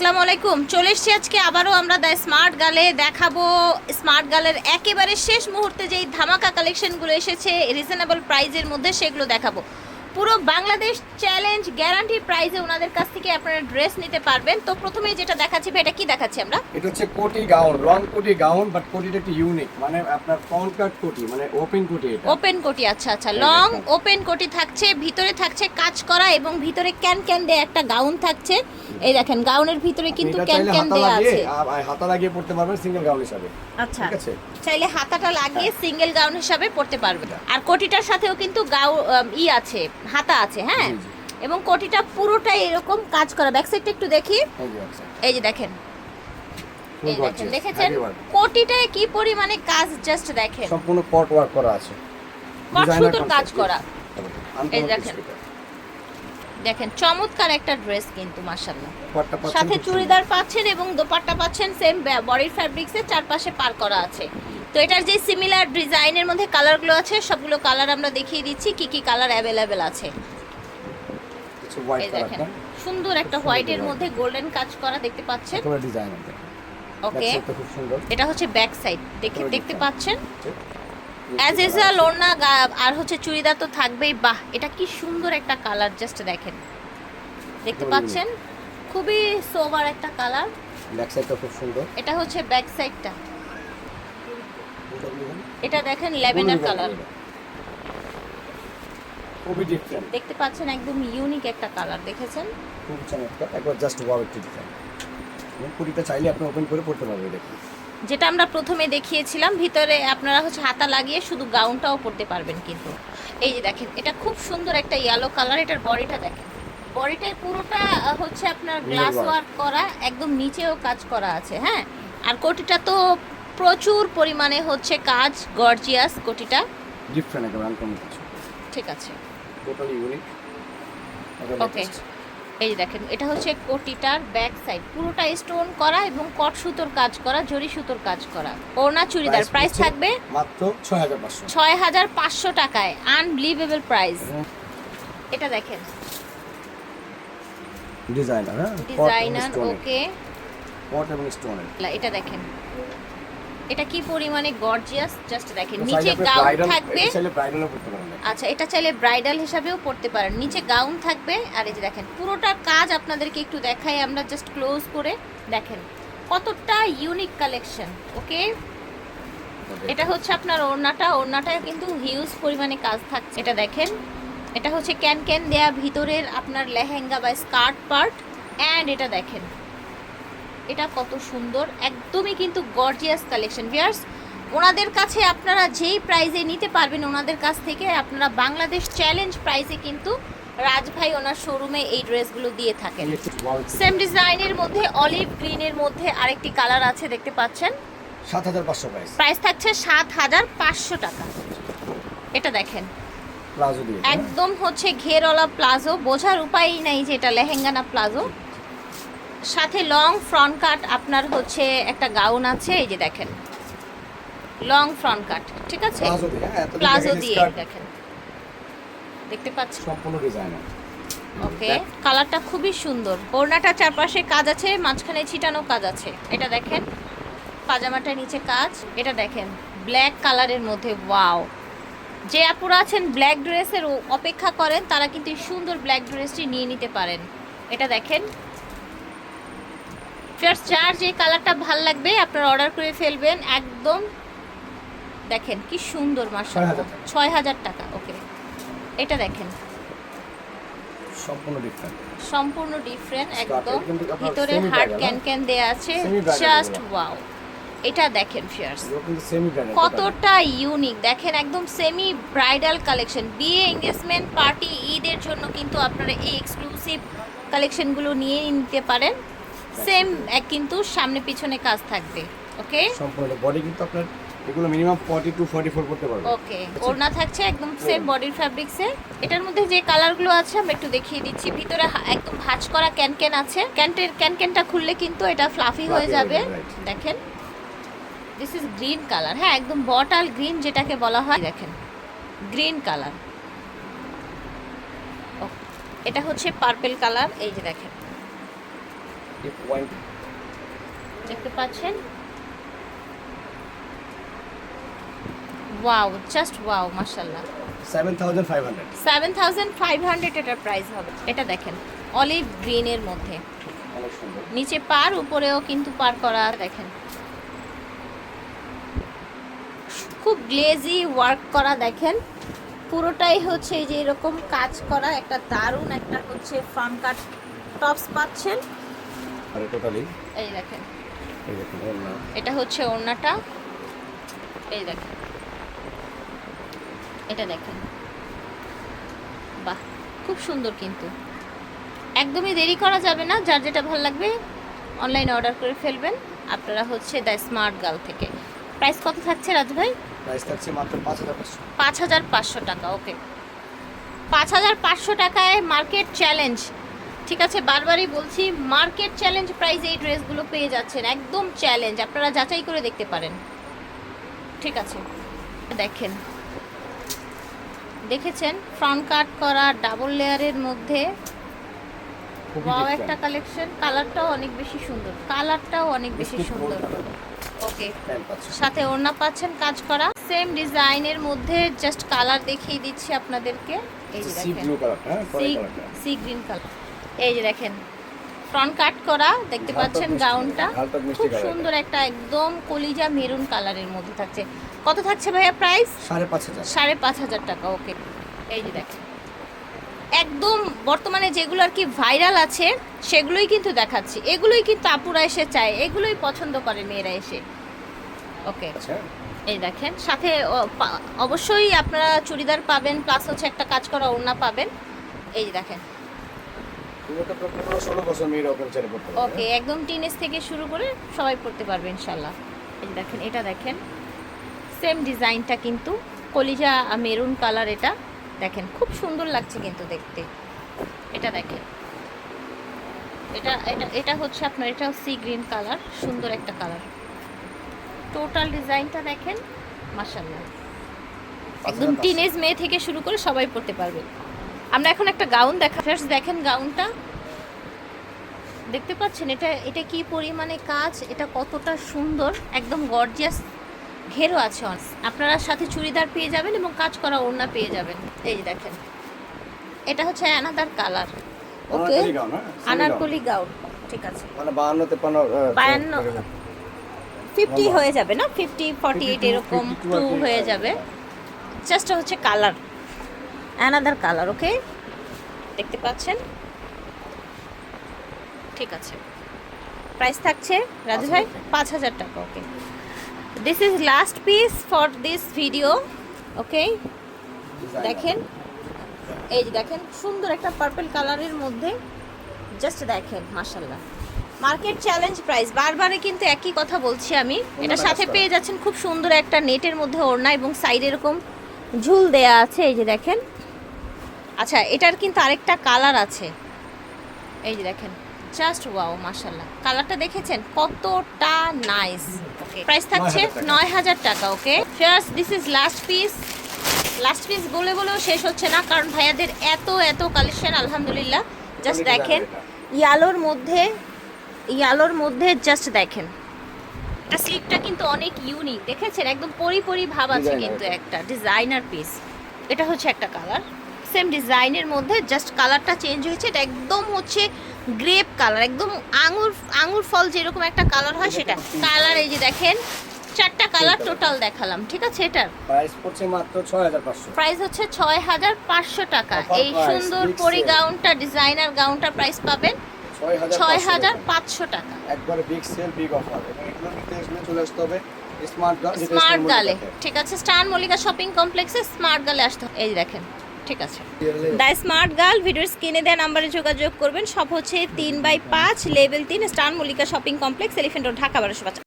আসসালামু আলাইকুম। চলে এসছি আজকে আবারও আমরা দ্য স্মার্ট গালে। দেখাবো স্মার্ট গালের একেবারে শেষ মুহূর্তে যেই ধামাকা কালেকশনগুলো এসেছে রিজনেবল প্রাইজের মধ্যে সেগুলো দেখাবো। পুরো বাংলাদেশ চ্যালেঞ্জ গ্যারান্টি প্রাইজে ওনাদের কাছ থেকে আপনারা ড্রেস নিতে পারবেন। তো প্রথমেই যেটা দেখাচ্ছি এটা কি দেখাচ্ছি আমরা? এটা হচ্ছে কোটি গাউন লং কোটি গাউন বাট কোটিটা একটু ইউনিক মানে আপনার ফ্রন্ট কাট কোটি মানে ওপেন কোটি এটা। ওপেন কোটি আচ্ছা আচ্ছা। লং ওপেন কোটি থাকছে ভিতরে থাকছে কাজ করা এবং ভিতরে ক্যান ক্যান দেয়া একটা গাউন থাকছে। এই দেখেন গাউনের ভিতরে কিন্তু ক্যান ক্যান দেয়া আছে। আ- আ- হাতা লাগিয়ে পড়তে পারবেন সিঙ্গেল গাউন হিসাবে। আচ্ছা। ঠিক আছে? চাইলে হাতাটা লাগিয়ে সিঙ্গেল গাউন হিসাবে পড়তে পারবে আর কোটিটার সাথেও কিন্তু গাউ ই আছে। হাতা আছে হ্যাঁ। এবং কোটিটা পুরোটাই এরকম কাজ করা ব্যাক সাইডটা একটু দেখি। এই যে আচ্ছা। দেখেন। দেখেছেন? কোটিটায় কি পরিমাণে কাজ জাস্ট দেখেন। সম্পূর্ণ পট ওয়ার্ক করা আছে। কট সুতোর কাজ করা। এই দেখেন। দেখেন চমৎকার একটা ড্রেস কিন্তু মাশাআল্লাহ। সাথে চুড়িদার পাচ্ছেন এবং দোপাট্টা পাচ্ছেন সেম বডির ফ্যাব্রিক্সের চারপাশে পার করা আছে। তো এটার যে সিমিলার ডিজাইনের মধ্যে কালারগুলো আছে সবগুলো কালার আমরা দেখিয়ে দিচ্ছি কি কি কালার অ্যাভেলেবেল আছে। দেখেন সুন্দর একটা হোয়াইটের মধ্যে গোল্ডেন কাজ করা দেখতে পাচ্ছেন। ওকে এটা হচ্ছে ব্যাক সাইড দেখে দেখতে পাচ্ছেন। অ্যাজ ইউজুয়াল ওড়না আর হচ্ছে চুড়িদার তো থাকবেই বাহ এটা কি সুন্দর একটা কালার জাস্ট দেখেন। দেখতে পাচ্ছেন? খুবই সোবার একটা কালার ব্যাক সাইডটা খুব সুন্দর। এটা হচ্ছে ব্যাক সাইডটা এটা দেখেন ল্যাভেন্ডার কালার। দেখতে পাচ্ছেন একদম ইউনিক একটা কালার দেখেছেন? খুব চমৎকার। একবার জাস্ট ওয়াও একটু ডিজাইন কুড়িটা চাইলে আপনি ওপেন করে পড়তে পারবেন দেখুন যেটা আমরা প্রথমে দেখিয়েছিলাম ভিতরে আপনারা হচ্ছে হাতা লাগিয়ে শুধু গাউনটাও পরতে পারবেন কিন্তু। এই যে দেখেন এটা খুব সুন্দর একটা ইয়েলো কালার এটার বডিটা দেখেন। বডিটায় পুরোটা হচ্ছে আপনার গ্লাস ওয়ার্ক করা একদম নিচেও কাজ করা আছে হ্যাঁ? আর কোটিটা তো প্রচুর পরিমাণে হচ্ছে কাজ গর্জিয়াস কোটিটা। ডিফারেন্ট একবার আনকমন কিছু ঠিক আছে। টোটালি ইউনিক ওকে এই দেখেন এটা হচ্ছে কোটিটার ব্যাক সাইড পুরোটা স্টোন করা এবং কট সুতোর কাজ করা জরি সুতোর কাজ করা। ওনা চুড়িদার প্রাইস থাকবে মাত্র ছয় হাজার পাঁচশো। ছয় হাজার পাঁচশো টাকায়। আনবিলিভেবল প্রাইস এটা দেখেন। ডিজাইনার হ্যাঁ? ডিজাইনার ওকে পট এবং স্টোনের এটা দেখেন। এটা কি পরিমাণে গর্জিয়াস জাস্ট দেখেন নিচে গাউন থাকবে। আচ্ছা এটা চাইলে ব্রাইডাল হিসাবেও পড়তে পারেন। নিচে গাউন থাকবে। আর এই যে দেখেন পুরোটা কাজ আপনাদেরকে একটু দেখাই আমরা জাস্ট ক্লোজ করে দেখেন। কতটা ইউনিক কালেকশন ওকে এটা হচ্ছে আপনার ওড়নাটা। ওড়নাটায় কিন্তু হিউজ পরিমাণে কাজ থাকছে। এটা দেখেন এটা হচ্ছে ক্যান ক্যান দেয়া ভিতরের আপনার লেহেঙ্গা বা স্কার্ট পার্ট অ্যান্ড এটা দেখেন এটা কত সুন্দর একদমই কিন্তু গর্জিয়াস কালেকশন ভিয়ার্স ওনাদের কাছে আপনারা যেই প্রাইজে নিতে পারবেন ওনাদের কাছ থেকে আপনারা বাংলাদেশ চ্যালেঞ্জ প্রাইজে কিন্তু রাজভাই ওনার শোরুমে এই ড্রেসগুলো দিয়ে থাকেন। সেম ডিজাইনের মধ্যে অলিভ গ্রিনের মধ্যে আরেকটি কালার আছে দেখতে পাচ্ছেন? সাত হাজার পাঁচশো প্রাইস প্রাইস থাকছে সাত হাজার পাঁচশো টাকা। এটা দেখেন। একদম হচ্ছে ঘেরওয়ালা প্লাজো বোঝার উপায়ই নাই যে এটা লেহেঙ্গা না প্লাজো সাথে লং ফ্রন্ট কাট আপনার হচ্ছে একটা গাউন আছে এই যে দেখেন। লং ফ্রন্ট কাট ঠিক আছে? প্লাজো দিয়ে হ্যাঁ দেখেন। দেখতে পাচ্ছেন? সম্পূর্ণ ডিজাইনার ওকে কালারটা খুবই সুন্দর। ওড়নাটা চারপাশে কাজ আছে মাঝখানে ছিটানো কাজ আছে। এটা দেখেন পাজামাটার নিচে কাজ। এটা দেখেন ব্ল্যাক কালারের মধ্যে ওয়াও যে আপুরা আছেন ব্ল্যাক ড্রেসের অপেক্ষা করেন তারা কিন্তু সুন্দর ব্ল্যাক ড্রেসটি নিয়ে নিতে পারেন। এটা দেখেন ফার্স্ট যার যে কালারটা ভালো লাগবে আপনারা অর্ডার করে ফেলবেন। একদম দেখেন কি সুন্দর মার্শাল ছয় হাজার টাকা। ওকে এটা দেখেন। সম্পূর্ণ ডিফারেন্ট সম্পূর্ণ ডিফারেন্ট একদম। ভিতরে হার্ড ক্যান ক্যান দেয়া আছে। জাস্ট ওয়াও এটা দেখেন ফিয়ার্স কতটা ইউনিক দেখেন একদম সেমি ব্রাইডাল কালেকশন বিয়ে এঙ্গেজমেন্ট পার্টি ঈদের জন্য কিন্তু আপনারা এই এক্সক্লুসিভ কালেকশনগুলো নিয়ে নিতে পারেন। সেম কিন্তু সামনে পিছনে কাজ থাকবে ওকে? সম্পূর্ণ বডি কিন্তু আপনার এগুলো minimum forty two forty four করতে পারবে। ওকে ওড়না থাকছে একদম সেম বডির ফ্যাব্রিক্সে এটার মধ্যে যে কালারগুলো আছে আমি একটু দেখিয়ে দিচ্ছি। ভিতরে একদম ভাঁজ করা ক্যানক্যান আছে। ক্যান্টের ক্যানক্যানটা খুললে কিন্তু এটা ফ্লাফি হয়ে যাবে. দেখেন দিস ইজ গ্রিন কালার হ্যাঁ একদম বটাল গ্রিন যেটাকে বলা হয়। দেখেন গ্রিন কালার এটা হচ্ছে পার্পেল কালার এই যে দেখেন If one দেখতে পাচ্ছেন? ওয়াও জাস্ট ওয়াও মাশাল্লাহ seven thousand five hundred. Seven thousand five hundred এটার প্রাইস হবে। এটা দেখেন অলিভ গ্রিনের মধ্যে। নিচে পার উপরেও কিন্তু পার করা দেখেন। খুব গ্লেজি ওয়ার্ক করা দেখেন। পুরোটাই হচ্ছে যে এরকম কাজ করা একটা দারুণ একটা হচ্ছে ফ্রন্ট কাট টপস পাচ্ছেন। আর টোটালি এই দেখেন। এই দেখুন ওড়না। এটা হচ্ছে ওড়নাটা। এই দেখেন। এটা দেখেন। বাহ খুব সুন্দর কিন্তু। একদমই দেরি করা যাবে না যার যেটা ভালো লাগবে অনলাইনে অর্ডার করে ফেলবেন। আপনারা হচ্ছে দ্য স্মার্ট গার্ল থেকে। প্রাইস কত থাকছে রাজু ভাই? প্রাইস থাকছে মাত্র পাঁচ হাজার পাঁচ হাজার পাঁচশো টাকা ওকে পাঁচ হাজার পাঁচশো টাকায় মার্কেট চ্যালেঞ্জ ঠিক আছে বারবারই বলছি মার্কেট চ্যালেঞ্জ প্রাইস এই ড্রেসগুলো পেয়ে যাচ্ছেন একদম চ্যালেঞ্জ আপনারা যাচাই করে দেখতে পারেন। ঠিক আছে দেখেন। দেখেছেন ফ্রন্ট কাট করা ডাবল লেয়ারের মধ্যে। ওয়াও একটা কালেকশন কালারটাও অনেক বেশি সুন্দর কালারটাও অনেক বেশি সুন্দর। ওকে সাথে ওড়না পাচ্ছেন কাজ করা। সেম ডিজাইনের মধ্যে জাস্ট কালার দেখিয়ে দিচ্ছি আপনাদেরকে। এই দেখেন। হ্যাঁ সি সি গ্রিন কালার এই যে দেখেন ফ্রন্ট কাট করা দেখতে পাচ্ছেন গাউনটা? খুব সুন্দর একটা একদম কলিজা মেরুন কালারের মধ্যে থাকছে। কত থাকছে ভাইয়া প্রাইস সাড়ে পাঁচ হাজার। সাড়ে পাঁচ হাজার টাকা ওকে এই যে দেখেন একদম বর্তমানে যেগুলো আর কি ভাইরাল আছে সেগুলোই কিন্তু দেখাচ্ছি। এগুলোই কিন্তু আপুরা এসে চায় এগুলোই পছন্দ করে মেয়েরা এসে ওকে আচ্ছা। এই দেখেন সাথে অবশ্যই আপনারা চুড়িদার পাবেন প্লাস হচ্ছে একটা কাজ করা ওড়না পাবেন। এই যে দেখেন ওকে একদম টিনেজ থেকে শুরু করে সবাই পড়তে পারবে ইনশাল্লাহ দেখেন এটা দেখেন। সেম ডিজাইনটা কিন্তু কলিজা মেরুন কালার এটা। দেখেন খুব সুন্দর লাগছে কিন্তু দেখতে। এটা দেখেন। এটা এটা এটা হচ্ছে আপনার এটা সি গ্রিন কালার সুন্দর একটা কালার। টোটাল ডিজাইনটা দেখেন মাসাল্লাহ একদম টিনেজ মেয়ে থেকে শুরু করে সবাই পড়তে পারবে। আমরা এখন একটা গাউন দেখা ফার্স্ট দেখেন গাউনটা। দেখতে পাচ্ছেন এটা এটা কি পরিমাণে কাজ এটা কতটা সুন্দর একদম গর্জিয়াস ঘেরও আছে। আপনারা সাথে চুড়িদার পেয়ে যাবেন এবং কাজ করা ওড়না পেয়ে যাবেন। এই যে দেখেন এটা হচ্ছে অ্যানাদার কালার ওকে আনারকলি হ্যাঁ? গাউন। ঠিক আছে। মানে বাহান্ন তেপান্ন বায়ান্ন। ফিফটি লম্বা। হয়ে যাবে না? ফিফটি ফর্টি এইট এরকম 52 টু হয়ে যাবে। জাস্ট হচ্ছে কালার অ্যানাদার কালার ওকে দেখতে পাচ্ছেন? ঠিক আছে। প্রাইস থাকছে রাজু ভাই পাঁচ হাজার টাকা। Okay this is last piece for this video okay দেখেন এই যে দেখেন সুন্দর একটা পার্পল কালারের মধ্যে জাস্ট দেখেন মাশাল্লাহ মার্কেট চ্যালেঞ্জ প্রাইস বারবারে কিন্তু একই কথা বলছি আমি। এটা সাথে পেয়ে যাচ্ছেন খুব সুন্দর একটা নেটের মধ্যে ওড়না এবং সাইডে এরকম ঝুল দেয়া আছে এই যে দেখেন। আচ্ছা এটার কিন্তু আরেকটা কালার আছে। এই যে দেখেন জাস্ট ওয়াও মাশাল্লাহ কালারটা দেখেছেন? কতটা নাইস ওকে প্রাইস থাকছে নয় হাজার টাকা। Okay fairs this is last piece last piece বলে বলেও শেষ হচ্ছে না কারণ ভাইয়াদের এত এত কালেকশন আলহামদুলিল্লাহ। জাস্ট দেখেন ইয়ালোর মধ্যে ইয়ালোর মধ্যে জাস্ট দেখেন। এটা স্লিপটা কিন্তু অনেক ইউনিক দেখেছেন? একদম পরি পরি ভাব আছে কিন্তু একটা ডিজাইনার পিস এটা হচ্ছে একটা কালার সেম ডিজাইনের মধ্যে জাস্ট কালারটা চেঞ্জ হয়েছে। এটা একদম হচ্ছে গ্রেপ কালার একদম আঙুর আঙুর ফল যেরকম একটা কালার হয় সেটা। কালার এই যে দেখেন চারটা কালার টোটাল দেখালাম ঠিক আছে এটার? প্রাইস পড়ছে মাত্র ছয় হাজার পাঁচশো। প্রাইস হচ্ছে ছয় হাজার পাঁচশো টাকা। এই সুন্দর পরি গাউনটা ডিজাইনার গাউনটা প্রাইস পাবেন ছয় হাজার ছয় পাঁচশো হাজার টাকা। পাঁচশো টাকা। একবারে বিগ সেল বিগ অফার এবং এগুলো নিতে আসলে চলে আসতে হবে স্মার্ট গালে ঠিক আছে? স্টার মল্লিকা শপিং কমপ্লেক্সে স্মার্ট গালে আসতে এই দেখেন ঠিক আছে। দ্য স্মার্ট গার্ল ভিডিওর স্ক্রিনে দেওয়া নাম্বারে যোগাযোগ করবেন। সব হচ্ছে তিন বাই পাঁচ লেভেল তিন star Mallika shopping complex elephant Dhaka বারোশো